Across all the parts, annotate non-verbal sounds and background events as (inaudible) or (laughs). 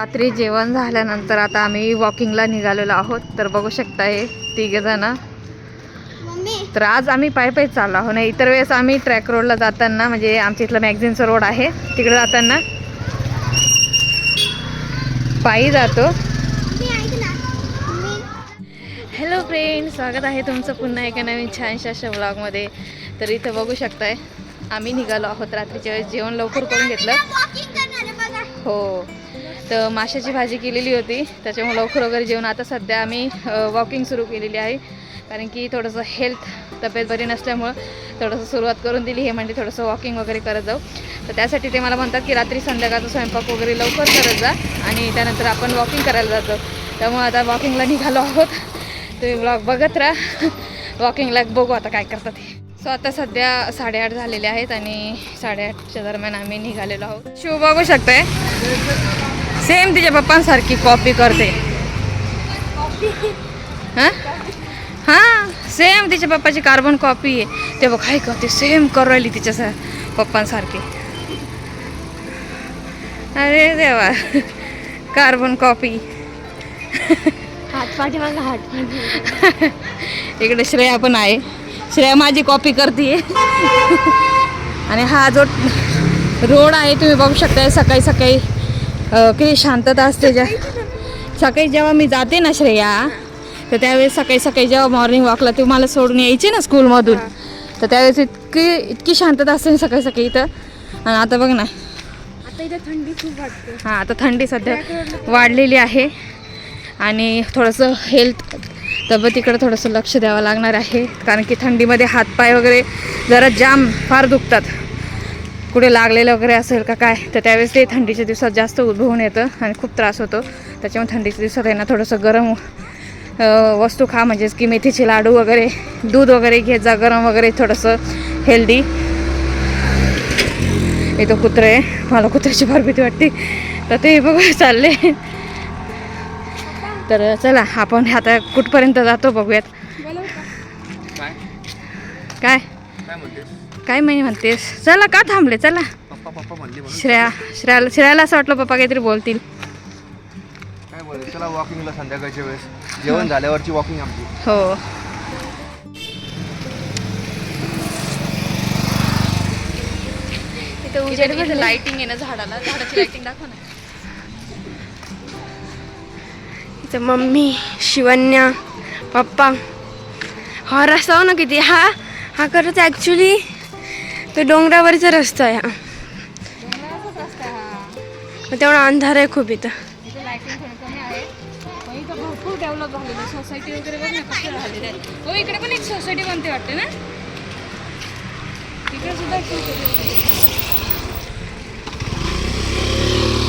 रात्री जेवण झाल्यानंतर आता आम्ही वॉकिंगला निघालेलो आहोत. तर बघू शकता हे तिघे जण मम्मी. तर आज आम्ही पायी पायी चाललो आहोत. नाही इतर वेळेस आम्ही ट्रॅक रोडला जाताना म्हणजे आमच्या इथलं मॅगझिनचं रोड आहे तिकडे जाताना पायी जातो. हॅलो फ्रेंड स्वागत आहे तुमचं पुन्हा एका नवीन छानशा अशा ब्लॉगमध्ये तर इथं बघू शकताय आम्ही निघालो आहोत रात्रीच्या वेळेस. जेवण लवकर करून घेतलं. आहे हो. तर माशाची भाजी केलेली होती. त्याच्यामुळे लवकर वगैरे जेवण. आता सध्या आम्ही वॉकिंग सुरू केलेली आहे. कारण की थोडंसं हेल्थ तब्येत बरी नसल्यामुळं थोडंसं सुरुवात करून दिली. हे म्हणजे थोडंसं वॉकिंग वगैरे करत जाऊ. तर त्यासाठी ते मला म्हणतात की रात्री संध्याकाळचा स्वयंपाक वगैरे लवकर करत जा आणि त्यानंतर आपण वॉकिंग करायला जातो. त्यामुळे आता वॉकिंगला निघालो आहोत. तुम्ही ब्लॉग बघत राहा. वॉकिंगला बघू आता काय करतात ते. सो आता सध्या साडेआठ झालेले आहेत आणि साडेआठच्या दरम्यान आम्ही निघालेलो आहोत. शिव बघू शकतोय. सेम तिच्या पप्पांसारखी कॉपी करते. हां? हां सेम तिच्या पप्पाची कार्बन कॉपी आहे. ते बघ काय करते सेम करू राहिली तिच्या सा पप्पांसारखी. अरे देवा कार्बन कॉपी हात इकडे श्रेया पण आहे. श्रेया माझी कॉपी करते आणि हा जो रोड आहे तुम्ही बघू शकता सकाळी सकाळी किती शांतता असते ज्या सकाळी जेव्हा मी जाते ना श्रेया तर त्यावेळेस सकाळी सकाळी जेव्हा मॉर्निंग वॉकला ते मला सोडून यायचे ना स्कूलमधून तर त्यावेळेस इतकी इतकी शांतता असते ना सकाळी सकाळी इथं. आणि आता बघ ना. आता इथे थंडी खूप वाटते हां आता थंडी सध्या वाढलेली आहे. आणि थोडंसं हेल्थ तब्येतीकडे थोडंसं लक्ष द्यावं लागणार आहे. कारण की थंडीमध्ये हातपाय वगैरे जरा जाम फार दुखतात. कुठे लागलेलं वगैरे असेल का काय तर त्यावेळेस ते थंडीच्या दिवसात जास्त उद्भवून येतं आणि खूप त्रास होतो. त्याच्यामुळे थंडीच्या दिवसात आहे ना थोडंसं गरम वस्तू खा म्हणजेच की मेथीचे लाडू वगैरे दूध वगैरे घेत जा गरम वगैरे थोडंसं हेल्दी इथं कुत्रे आहे मला कुत्र्याची फार भीती वाटते. तर ते बघू चालले. तर चला आपण आता कुठपर्यंत जातो बघूयात. काय? काय म्हणे म्हणतेस? चला का थांबले? चला. श्रेया श्रेयाला श्रेयाला असं वाटलं पप्पा काहीतरी बोलतील. काय बोलते चला वॉकिंगला संध्याकाळच्या वेळेस. जेवण झाल्यावरची वॉकिंग आमची. हो. इथं उजेड लाइटिंग आहे ना झाडाला. झाडाची लाइटिंग दाखव ना. इथं मम्मी शिवन्या पप्पा. हा रस्ता हो ना किती? हा? हा खरंच ॲक्च्युली तो डोंगरावरचा रस्ता आहे हा. मग तेवढा अंधार आहे खूप इथं. आहे. भरपूर डेव्हलप सोसायटी वगैरे बघ ना कसं झालेलं आहे. हो इकडे पण एक सोसायटी बनते वाटते ना? इकडे सुद्धा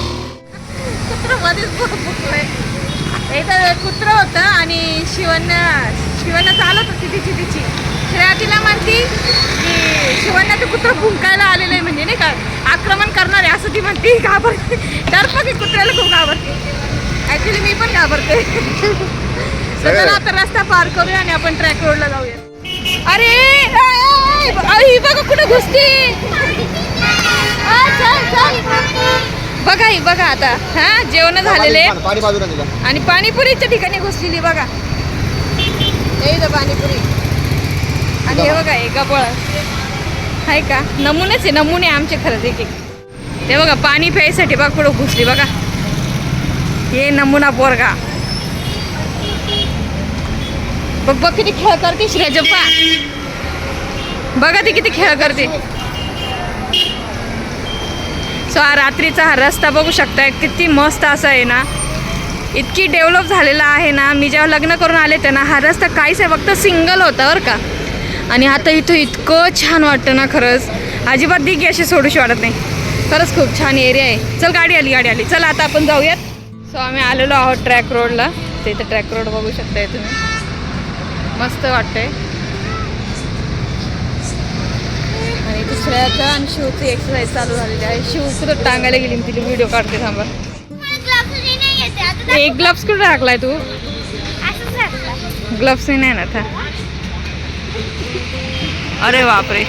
कुत्र मध्येच बुकलंय इथं कुत्र होतं आणि शिवण्या शिवण्या चालत होती तिची तिची. श्रेया तिला म्हणती की शिवण्या ते कुत्र भुंकायला आलेलं आहे म्हणजे नाही का? आक्रमण करणार आहे असं ती म्हणती घाबरते. डरपक कुत्र्याला खूप घाबरते. ऍक्च्युली मी पण घाबरते. (laughs) चला आता रस्ता पार करूया आणि आपण ट्रॅक रोडला जाऊया. अरे आई बघा कुठे घुसती. बघा ही बघा आता. हा जेवण झालेले आणि पाणीपुरीच्या ठिकाणी घुसलेली बघा. हे पाणीपुरी. आणि हे बघा एका गबळ. आहे का? नमुनेच आहे नमुने आमचे खरंच एक एक ते बघा पाणी प्यायसाठी बघा कुठं घुसली बघा. हे नमुना पोरगा. बघ बघ किती खेळ करते श्रेजप्पा बघा ती किती खेळ करते. सो हा रात्रीचा हा रस्ता बघू शकताय किती मस्त असा आहे ना. इतकी डेव्हलप झालेला आहे ना. मी जेव्हा लग्न करून आले ते ना हा रस्ता काहीच आहे फक्त सिंगल होता बरं का. आणि आता इथं इतकं छान वाटतं ना खरंच. अजिबात दिगी अशी सोडूशी वाटत नाही. खरंच खूप छान एरिया आहे. चल गाडी आली गाडी आली. चला आता आपण जाऊयात. सो आम्ही आलेलो आहोत ट्रॅक रोडला तर इथं ट्रॅक रोड बघू शकताय तुम्ही. मस्त वाटतंय. आणि दुसऱ्याचं आणि शिवची एक्सरसाइज चालू झालेली आहे. शिव कुठं टांगायला गेली मी तिला व्हिडिओ काढते थांबा. एक ग्लव्स कुठं टाकलाय तू? ग्लव्स नाही ना था अरे बापरे.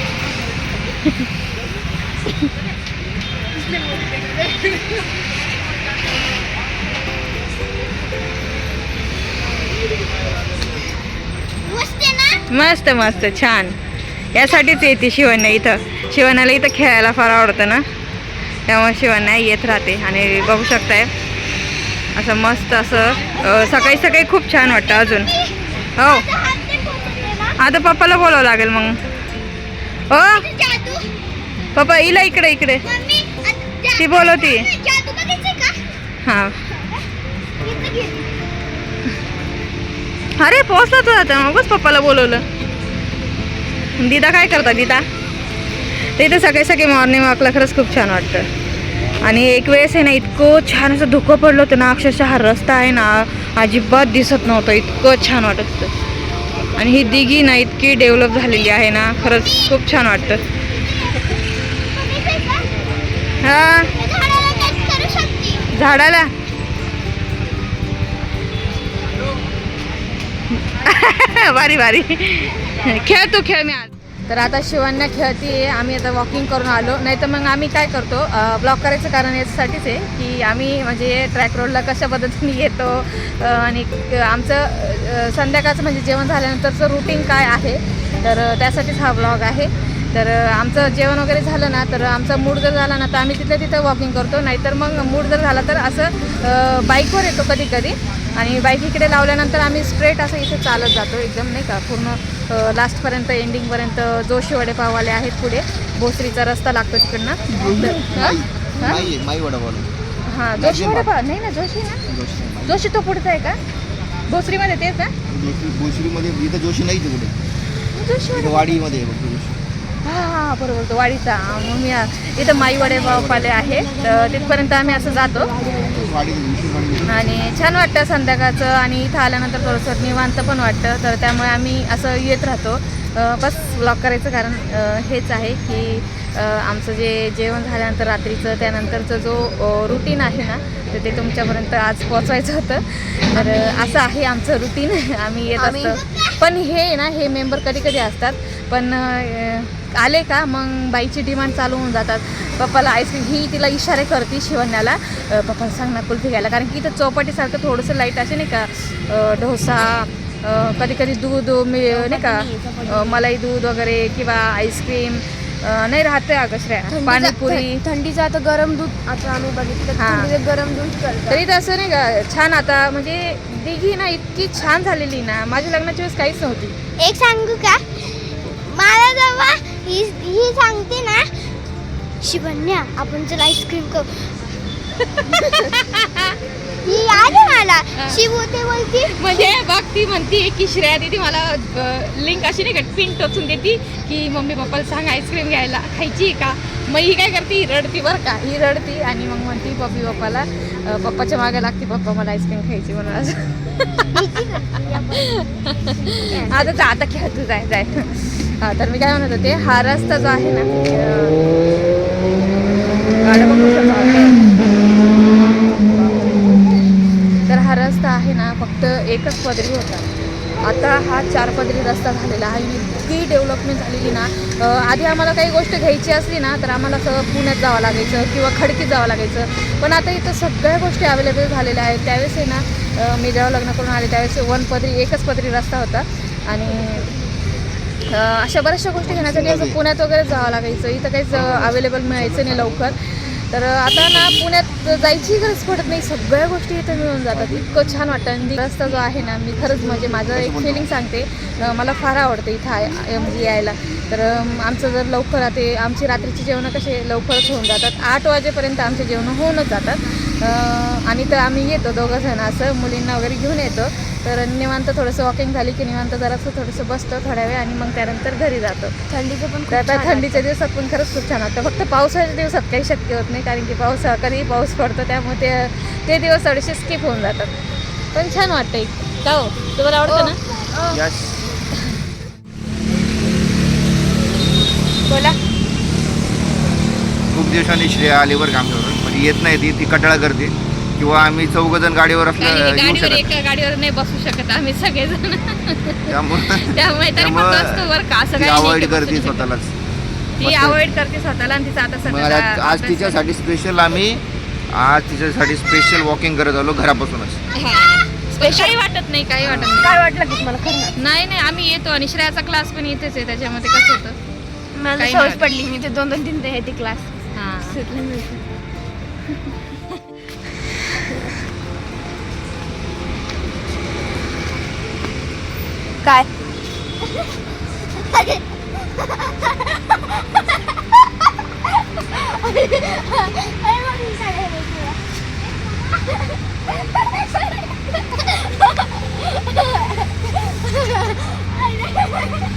मस्त मस्त छान. यासाठीच येते शिवण्या इथं. शिवण्याला इथं खेळायला फार आवडतं ना? त्यामुळे शिवण्या येत राहते आणि बघू शकताय. असं मस्त असं सकाळी सकाळी खूप छान वाटतं अजून. हो. आता पप्पाला बोलावं लागेल मग. पप्पा इला इकडे इकडे. ती बोलवती. हां. अरे पोहोचला तू आता. मगच पप्पाला बोलवलं. दिदा काय करता दिदा? ते इथं सकाळी सकाळी मॉर्निंग वॉकला खरंच खूप छान वाटतं. आणि एक वेळेस आहे ना इतकं छान असं धुकं पडलं होतं ना अक्षरशः हा रस्ता आहे ना अजिबात दिसत नव्हतं. इतकं छान वाटत होतं. आणि ही दिघी ना इतकी डेव्हलप झालेली आहे ना खरंच खूप छान वाटतं. हा? झाडाला? (laughs) बारी बारी खेळ तू खेळ मी आज. तर आता शिवांना खेळतीये आम्ही आता वॉकिंग करून आलो. नाही तर मग आम्ही काय करतो? ब्लॉक करायचं कारण याच्यासाठीच आहे की आम्ही म्हणजे ट्रॅक रोडला कशा पद्धतीने येतो? आणि आमचं संध्याकाळचं म्हणजे जेवण झाल्यानंतरचं रुटीन काय आहे? तर त्यासाठीच हा ब्लॉग आहे. तर आमचं जेवण वगैरे झालं ना तर आमचा मूड जर झाला ना तर आम्ही तिथल्या तिथं वॉकिंग करतो. नाहीतर मग मूड जर झाला तर असं बाईकवर येतो कधी कधी आणि बाईक इकडे लावल्यानंतर आम्ही स्ट्रेट असं इथे चालत जातो. एकदम नाही का पूर्ण लास्टपर्यंत एंडिंगपर्यंत जोशी वडेपाववाले आहेत पुढे भोसरीचा रस्ता लागतो तिकडनं. हा? वडापाव. जोशी वडेपाव? नाही ना जोशी ना? जोशी तो पुढचा आहे का? भोसरीमध्ये तेच ना? भोसरीमध्ये इथं जोशी नाही जोशी वडे वाडीमध्ये हा हा बरोबर तो वाडीचा. मग मी इथं माई वडेपाववाले आहे. तर तिथपर्यंत आम्ही असं जातो. आणि छान वाटतं संध्याकाळचं आणि इथं आल्यानंतर थोडंसं निवांत पण वाटतं. तर त्यामुळे आम्ही असं येत राहतो. बस ब्लॉक करायचं कारण हेच आहे की आमचं जे जेवण झाल्यानंतर रात्रीचं त्यानंतरचं जो रुटीन आहे ना तर ते तुमच्यापर्यंत आज पोचवायचं होतं. तर असं आहे आमचं रुटीन आम्ही येत असतो. पण हे ना हे मेंबर कधी कधी असतात. पण आले का मग बाईची डिमांड चालू होऊन जातात. पप्पाला आईस्क्रीम ही तिला इशारे करते शिवण्याला. पप्पाला सांग ना कुल्फी घ्यायला. कारण की इथं चौपाटीसारखं थोडंसं लाइट असे नाही का डोसा कधी कधी दूध मी नाही का मलाई दूध वगैरे किंवा आईस्क्रीम नाही राहते अगश्र्या पाणीपुरी. थंडीचं आता गरम दूध आता आम्ही बघितलं हा. गरम दूध करतात. तरी तसं नाही का छान आता म्हणजे दिघी ना इतकी छान झालेली ना माझ्या लग्नाची वेळेस काहीच नव्हती. एक सांगू का? मला ही ही सांगते ना. शिवन्या आपण जर आईस्क्रीम करू. (laughs) ही आली मला. शिव ते बोलती. म्हणजे बघ ती म्हणती की श्रेया दिदी मला लिंक अशी नाही का पिन टोचून देते की मम्मी पप्पाला सांग आईस्क्रीम घ्यायला. खायची का? मग ही काय करते? ही रडती बरं का. ही रडती आणि मग म्हणती पप्पी पप्पाला पप्पाच्या मागे लागते पप्पा मला आईस्क्रीम खायची म्हणून. असं (laughs) आता आता खेळ तू जाय जाय. हा तर मी काय म्हणत होते हा रस्ता जो आहे ना गाड्या बघू तर हा रस्ता आहे ना फक्त एकच पदरी होता. आता हा चार पदरी रस्ता झालेला आहे. इतकी डेव्हलपमेंट झालेली ना आधी आम्हाला काही गोष्ट घ्यायची असली ना तर आम्हाला असं पुण्यात जावं लागायचं किंवा खडकीत जावं लागायचं. पण आता इथं सगळ्या गोष्टी अवेलेबल झालेल्या आहेत. त्यावेळेस आहे ना मी जेव्हा लग्न करून आले त्यावेळेस वन पदरी एकच पदरी रस्ता होता. आणि अशा बऱ्याचशा गोष्टी घेण्यासाठी असं पुण्यात वगैरे जावं लागायचं. इथं काहीच अवेलेबल मिळायचं नाही लवकर. तर आता ना पुण्यात जायची गरज पडत नाही. सगळ्या गोष्टी इथं मिळून जातात. इतकं छान वाटतं. आणि रस्ता जो आहे ना मी खरंच म्हणजे माझं एक फिलिंग सांगते. मला फार आवडतं इथं म्हणजे यायला. तर आमचं जर लवकर राहते आमची रात्रीची जेवणं कसे लवकरच होऊन जातात. आठ वाजेपर्यंत आमचे जेवणं होऊनच जातात. आणि तर आम्ही येतो दोघं जण असं मुलींना वगैरे घेऊन येतो. तर निवांत थोडंसं वॉकिंग झाली की निवांत जरासं थोडंसं बसतो थोड्या वेळ आणि मग त्यानंतर घरी जातो. थंडीचं पण तर आता थंडीच्या दिवसात पण खरंच खूप छान वाटतं. फक्त पावसाच्या दिवसात काही शक्य होत नाही कारण की पाऊस कधीही पाऊस पडतो त्यामुळे ते ते दिवस थोडेसे स्किप होऊन जातात. पण छान वाटतं एक का हो? तुम्हाला आवडतं ना? बोला खूप दिवसांनी श्रेया आलीवर काम करून म्हणजे येत नाही ती ती कटाळा करते. किंवा आम्ही चौघजण गाडीवर असलं येऊ गाडीवर शकत एका गाडीवर नाही बसू शकत आम्ही सगळेजण. त्यामुळे त्यामुळे तरी पण बसतो बरं का? असं ती काही नाही अवॉइड की बसू करते शकत. स्वतःलाच. ती मस्त. अवॉइड करते स्वतःला आणि तिचं आता मग सगळं आज आज अभ्यास तिच्यासाठी स्पेशल आम्ही आज तिच्यासाठी स्पेशल वॉकिंग करत आलो घरापासूनच. काही वाटत नाही काही वाटत नाही. काय वाटलं की तुम्हाला? खरं नाही नाही आम्ही येतो आणि श्रेयाचा क्लास पण इथेच आहे त्याच्यामध्ये कसं होतं? मला काही सवय नाही. पडली मी ते दोन दोन तीन ते ते क्लास हां. सुटले नाही काय? (laughs)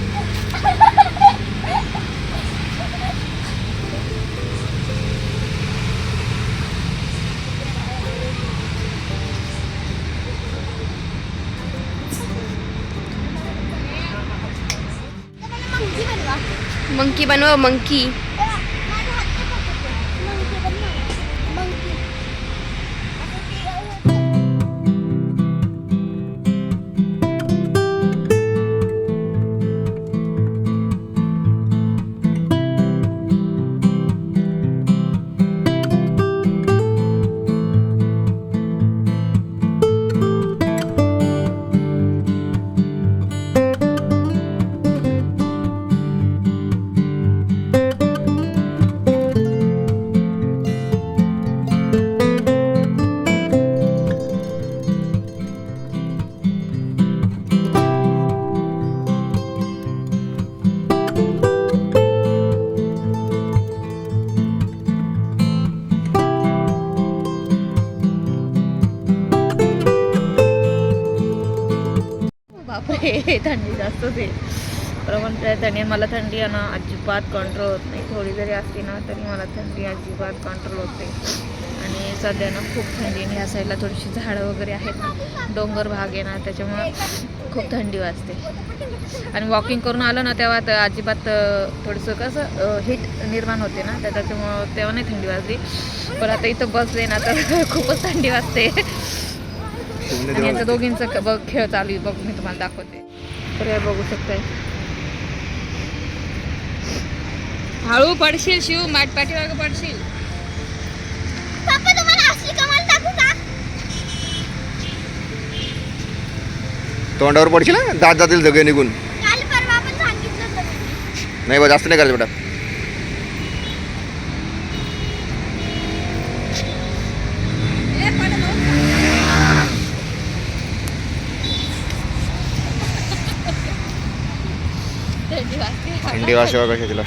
मंकी बनव मंकी बापरे थंडी जास्तच आहे. प्रमाण थंडी मला थंडी आहे ना अजिबात कंट्रोल होत नाही. थोडी जरी असली ना तरी मला थंडी अजिबात कंट्रोल होते आणि सध्या ना खूप थंडी आणि ह्या साईडला थोडीशी झाडं वगैरे आहेत ना डोंगर भाग आहे ना त्याच्यामुळं खूप थंडी वाजते. आणि वॉकिंग करून आलं ना तेव्हा तर अजिबात थोडंसं कसं हीट निर्माण होते ना तर त्याच्यामुळं तेव्हा नाही थंडी वाजली. पण आता इथं बसले ना तर (laughs) खूपच थंडी वाजते. आणि यांचं दोघींचं बघ खेळ चालू आहे बघ मी तुम्हाला दाखवते. हे बघू शकताय. हळू पडशील शिव माठ पाठीमागं पडशील. पप्पा तुम्हाला असली कमाल दाखवू का? तोंडावर पडशील ना दात जातील सगळे निघून. काल परवा आपण सांगितलं होतं. नाही बा जास्त नाही करायचं बेटा. थंडी वाजते कशा तिला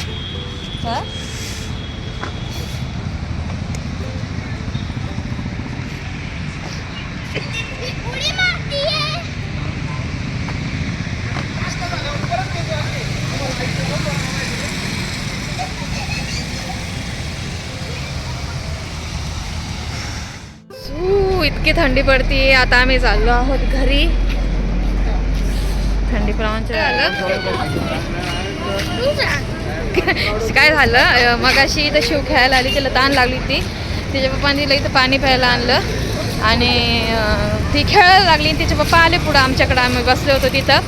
इतकी थंडी पडते आता आम्ही चाललो आहोत घरी. थंडी प्रमाणच्या (laughs) काय झालं? मगाशी इथं शिव खेळायला आली तिला ताण लागली ती तिच्या पप्पाने तिला इथं पाणी प्यायला आणलं. आणि ती खेळायला लागली तिचे पप्पा आले पुढं आमच्याकडं. आम्ही बसले होतो तिथं.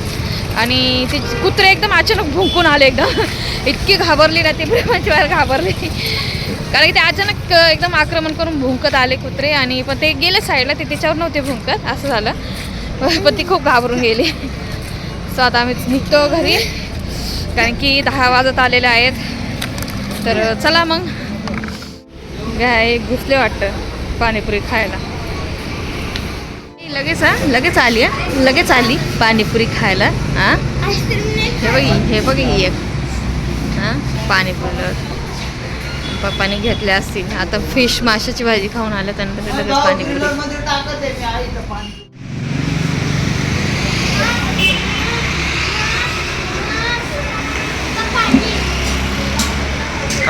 आणि ती कुत्रे एकदम अचानक भुंकून आले एकदम. (laughs) इतकी घाबरली ना ती प्रेमाची वार घाबरली. कारण की ते अचानक एकदम आक्रमण करून भुंकत आले कुत्रे. आणि पण ते गेले साईडला ते तिच्यावर नव्हते भुंकत. असं झालं. (laughs) पण ती खूप घाबरून गेली. सो आता आम्ही निघतो घरी. कारण की दहा वाजत आलेले आहेत. तर चला मग. काय घुसले वाटतं पाणीपुरी खायला. लगेच हा? लगेच आली हा? लगेच आली पाणीपुरी खायला हां? हे बघ हे बघ ही एक. हां? पाणीपुरी. पप्पाने घेतल्या असतील. आता फिश माशाची भाजी खाऊन आल्या त्यानंतर लगेच पाणीपुरी.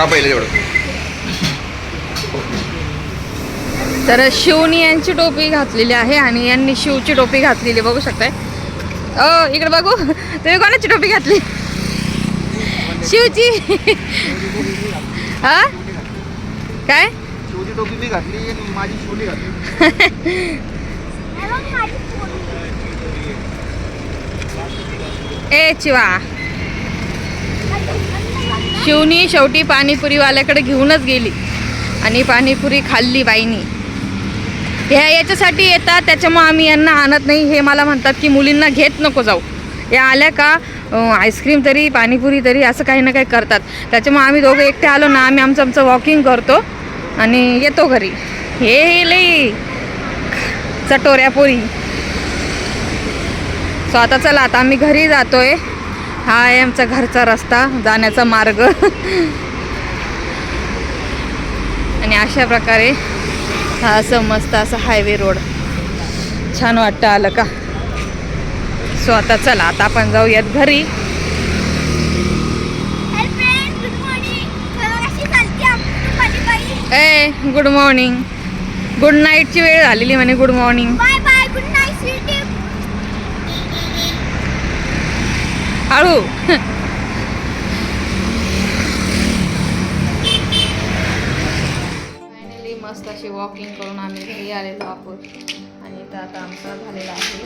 का पहिले तेवढं. तर शिवनी यांची टोपी घातलेली आहे आणि यांनी शिवची टोपी घातलेली बघू शकताय. अ इकडे बघू. तुम्ही कोणाची टोपी घातली? शिवची. हा? काय? शिवची टोपी मी घातली माझी शिवली घातली. ए चिवा शिवनी शेवटी पाणीपुरीवाल्याकडे घेऊनच गेली. आणि पाणीपुरी खाल्ली बाईनी. ह्या याच्यासाठी येतात त्याच्यामुळं आम्ही यांना आणत नाही. हे मला म्हणतात की मुलींना घेत नको जाऊ. या आल्या का आईस्क्रीम तरी पाणीपुरी तरी असं काही ना काही करतात. त्याच्यामुळे आम्ही दोघं एकटे आलो ना आम्ही आमचं आमचं वॉकिंग करतो. आणि येतो घरी. हे लई चटोऱ्या पोरी. सो आता चला आता आम्ही घरी जातोय. हा आहे आमचा घरचा रस्ता जाण्याचा मार्ग. आणि अशा प्रकारे हा असं मस्त असं हायवे रोड छान वाटतं आलं का? सो आता चला आता आपण जाऊयात घरी. ए गुड मॉर्निंग गुड नाईटची वेळ झालेली म्हणे good morning bye bye good night sweetie हळू. फायनली मस्त अशी वॉकिंग करून आम्ही घरी आलेलो आहोत. आणि इथं आता आमचा झालेला आहे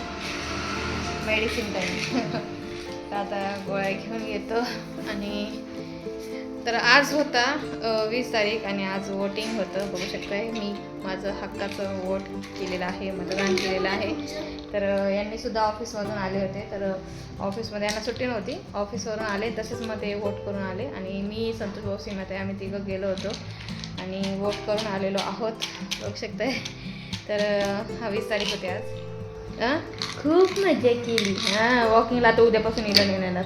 मेडिसिन टाईम (laughs) तर आता गोळ्या घेऊन येतो आणि तर आज होता वीस तारीख आणि आज वोटिंग होतं. बघू शकताय मी माझं हक्काचं वोट केलेलं आहे मतदान केलेलं आहे. तर यांनी सुद्धा ऑफिसमधून आले होते. तर ऑफिसमध्ये यांना सुट्टी नव्हती. ऑफिसवरून आले तसेच मग ते वोट करून आले. आणि मी संतोष भाऊ सीमाते आम्ही तिघं गेलो होतो. आणि वोट करून आलेलो आहोत. बघू शकताय. तर हा वीस तारीख होती आज? खूप मजा केली. हां वॉकिंगला आता उद्यापासून नेणार नाही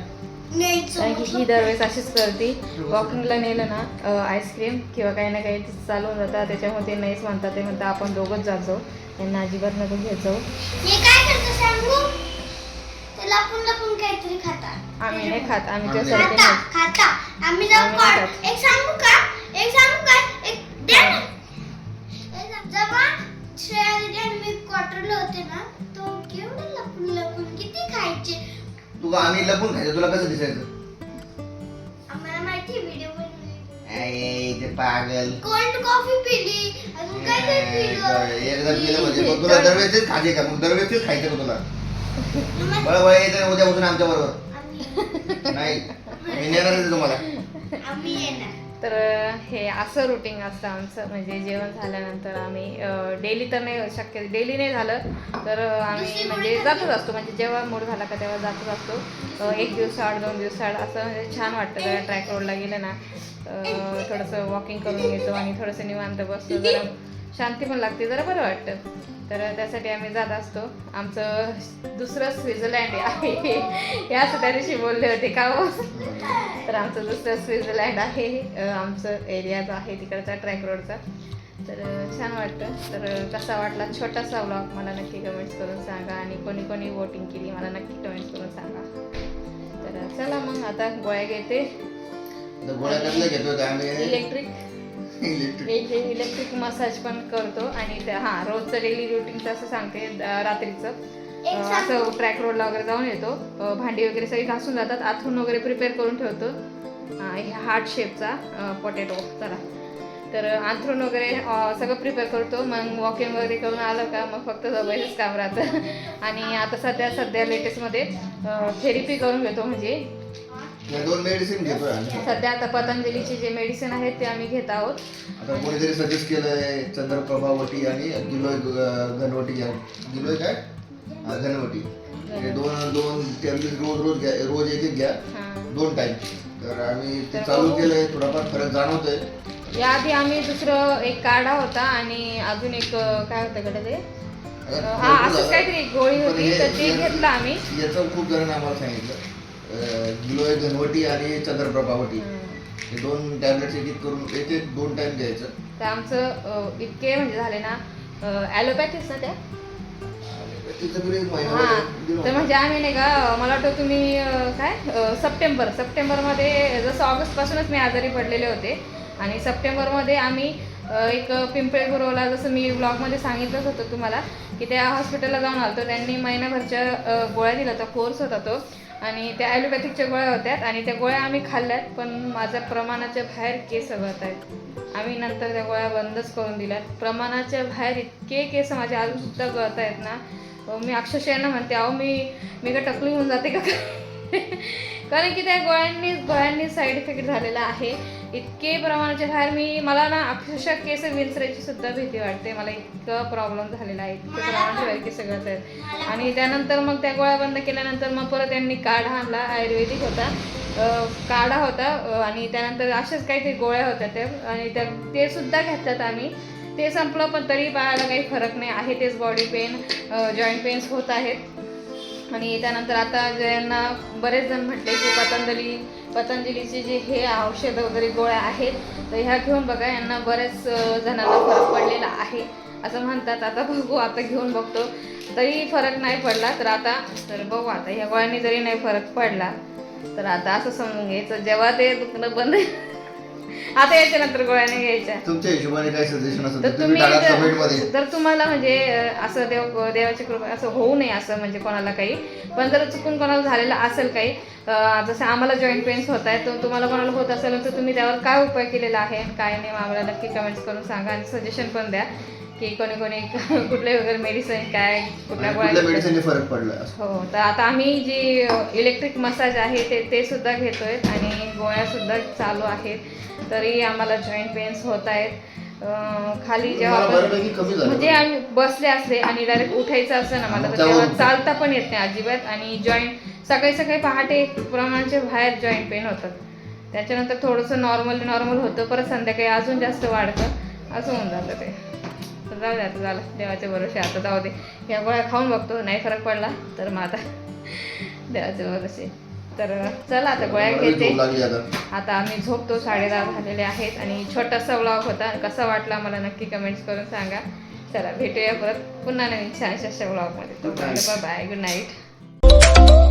कारण की ही दरवेळेस अशीच करते. वॉकिंगला नेलं ना आईस्क्रीम किंवा काही ना काही तिचं चालून जातात त्याच्यामुळे ते नाहीच म्हणतात. ते म्हणतात आपण दोघंच जात जाऊ. यांना अजिबात नको हे खाता. आम्ही नाही खात. आम्ही त्यासारखे खाता नाही. खाता. होते ना तो केवढे लपून लपून किती खायचे? तू आम्ही लपून खायचं तुला कसं दिसायचं? आम्हाला माहिती व्हिडिओ बनवले ऐ, ते पागल. कोल्ड कॉफी पिली अजून काय काय पिलं? एकदा पिलं म्हणजे मग तुला दरवेळेस खायचे का? मग दरवेळेस खायचं का तुला? बळ बळ यायचं उद्यापासून आमच्या बरोबर. आम्ही नाही मी नेणारच आहे तुम्हाला. आम्ही येणार. तर हे असं रुटीन असतं आमचं. म्हणजे जेवण झाल्यानंतर आम्ही डेली तर नाही शक्य डेली नाही झालं. तर आम्ही म्हणजे जातच असतो. म्हणजे जेव्हा मूड झाला का तेव्हा जातच असतो. एक दिवसाआड दोन दिवसाआड असं म्हणजे छान वाटतं. जरा ट्रॅक रोडला गेलं ना थोडंसं वॉकिंग करून घेतो आणि थोडंसं निवांत बसतो. जरा शांती पण लागते. जरा बरं वाटतं. तर त्यासाठी आम्ही जात असतो. आमचं दुसरं स्वित्झर्लँड आहे. हे असं त्या दिवशी बोलले होते का हो? तर आमचं दुसरं स्वित्झर्लँड आहे. आमचं एरियाचा आहे तिकडचा ट्रॅक रोडचा. तर छान वाटतं. तर कसा वाटला छोटासा व्लॉग मला नक्की कमेंट्स करून सांगा आणि कोणी कोणी वोटिंग केली मला नक्की कमेंट्स करून सांगा. तर चला मग आता गोळ्या घेते. Electric electric. इलेक्ट्रिक मसाज पण करतो आणि हां रोजचं डेली रुटीनचं असं सांगते रात्रीचं. असं ट्रॅक रोडला वगैरे जाऊन येतो. भांडी वगैरे सगळी घासून जातात आथरून वगैरे प्रिपेअर करून ठेवतो. हे हार्ट शेपचा पोटॅटो चला. तर अंथरून वगैरे सगळं प्रिपेअर करतो. मग वॉकिंग वगैरे करून आलं का मग फक्त झोपायचंच काम राहतं (laughs) आणि आता सध्या सध्या लेटेस्टमध्ये थेरपी करून घेतो म्हणजे. या दोन मेडिसिन घेतोय आम्ही. सध्या आता पतंजलीचे जे मेडिसिन आहेत ते आम्ही घेत आहोत. आता कोणीतरी सजेस्ट केलंय चंद्रप्रभावटी आणि गिलोय घनवटी गिलोय काय? हा, घनवटी. हे दोन दोन टॅबलेट रोज रोज घ्या रोज एक एक घ्या. हां. दोन टाइम तर आम्ही ते चालू केलंय थोडाफार फरक जाणवतोय. याआधी आम्ही दुसरं एक काढा होता आणि अजून एक अं, काय होतं कडे ते? अं, हा असंच झालं. काहीतरी एक गोळी पण होती हे- तर ते हे- घेतलं आम्ही. याचं खूप जणांनी आम्हाला सांगितलं. गिलोय घनवटी आणि चंद्रप्रभावटी हं. दोन टॅबलेट्स एक एक करून एक एक दोन टाइम घ्यायचं. तर आमचं अं, इतके म्हणजे झाले ना ॲलोपॅथीच ना त्या? तिचं तरी एक महिना हा. दीड तर महिना. म्हणजे आम्ही नाही का मला वाटतं तुम्ही अं, काय अं, सप्टेंबर सप्टेंबरमध्ये जसं ऑगस्टपासूनच मी आजारी पडलेले होते. आणि सप्टेंबरमध्ये आम्ही अं, एक पिंपळे गुरवला जसं मी ब्लॉगमध्ये सांगितलंच होतं तुम्हाला की त्या हॉस्पिटलला जाऊन आलो त्यांनी महिन्याभरच्या अं, गोळ्या दिल्या होता कोर्स होता तो. आणि त्या ॲलोपॅथिकच्या गोळ्या होत्या आणि त्या गोळ्या आम्ही खाल्ल्यात पण माझ्या प्रमाणाच्या बाहेर केस गळत आहेत आम्ही नंतर त्या गोळ्या बंदच करून दिल्यात. प्रमाणाच्या बाहेर इतके केस माझे अजूनसुद्धा गळत आहेत ना. मी अक्षरशः यांना म्हणते अहो मी मी का टकली होऊन जाते का? (laughs) कारण की त्या गोळ्यांनी गोळ्यांनी साईड इफेक्ट झालेला आहे. इतके प्रमाणाच्या बाहेर मी मला ना अक्षरशः केस विंचरायची सुद्धा भीती वाटते. मला इतकं प्रॉब्लेम झालेला आहे. इतकं प्रमाणाच्या बाहेर केस गळत आणि त्यानंतर मग त्या गोळ्या बंद केल्यानंतर मग परत त्यांनी काढा आणला आयुर्वेदिक होता. काढा होता. आणि त्यानंतर अशाच काहीतरी गोळ्या होत्या त्या. आणि त्या ते सुद्धा घेतल्यात आम्ही. ते संपलं पण तरी बाळाला काही फरक नाही. आहे तेच बॉडी पेन जॉईंट पेन्स होत आहेत. आणि त्यानंतर आता ज्यांना बरेच जण म्हटले की पतंजली पतंजलीचे जे हे औषधं वगैरे गोळ्या आहेत तर ह्या घेऊन बघा यांना बऱ्याच जणांना फरक पडलेला आहे. असं म्हणतात आता बघू आता घेऊन बघतो. तरी फरक नाही पडला तर आता तर बघू आता ह्या गोळ्यांनी जरी नाही फरक पडला तर आता असं समजून घ्यायचं. जेव्हा ते दुखणं बंद आता याच्यानंतर गोळ्या नाही घ्यायच्या. तुमच्या हिशोबाने काय सजेशन असेल तर तर तुम्ही जर जर तुम्हाला म्हणजे अं, असं देव देवाची कृपा असं होऊ नये असं म्हणजे कोणाला काही. पण जर चुकून कोणाला झालेलं असेल काही अं, जसं आम्हाला जॉईंट पेन्स होत आहे तर तुम्हाला कोणाला होत असेल तर तुम्ही त्यावर काय उपाय केलेला आहे आणि काय नाही आम्हाला नक्की कमेंट्स करून सांगा आणि सजेशन पण द्या. की कोणी कोणी (laughs) कुठले वगैरे मेडिसिन काय कुठल्या गोळ्या फरक पडला हो तर आता आम्ही जी इलेक्ट्रिक मसाज आहे ते ते सुद्धा घेतोय आणि गोळ्या सुद्धा चालू आहेत. तरी आम्हाला जॉईंट पेन्स होत आहेत. खाली जेव्हा म्हणजे आम्ही बसले असले आणि डायरेक्ट उठायचं असं ना मला तर तेव्हा चालता पण येत नाही अजिबात. आणि जॉईंट सकाळी सकाळी पहाटे प्रमाणाच्या बाहेर जॉईंट पेन होतात. त्याच्यानंतर थोडंसं नॉर्मल नॉर्मल होतं परत संध्याकाळी अजून जास्त वाढतं. असं होऊन जातं ते. तर जाऊ दे आता झालं. देवाचे भरोसे आता जाऊ दे. या गोळ्या खाऊन बघतो. नाही फरक पडला तर मग आता देवाचे भरोसे तर चला आता गोळ्या घेते. आता. आम्ही झोपतो. साडेदहा झालेले आहेत. आणि छोटासा व्लॉग होता. कसा वाटला मला नक्की कमेंट्स करून सांगा. चला भेटूया परत पुन्हा नवीन छानशा व्लॉगमध्ये. Bye good night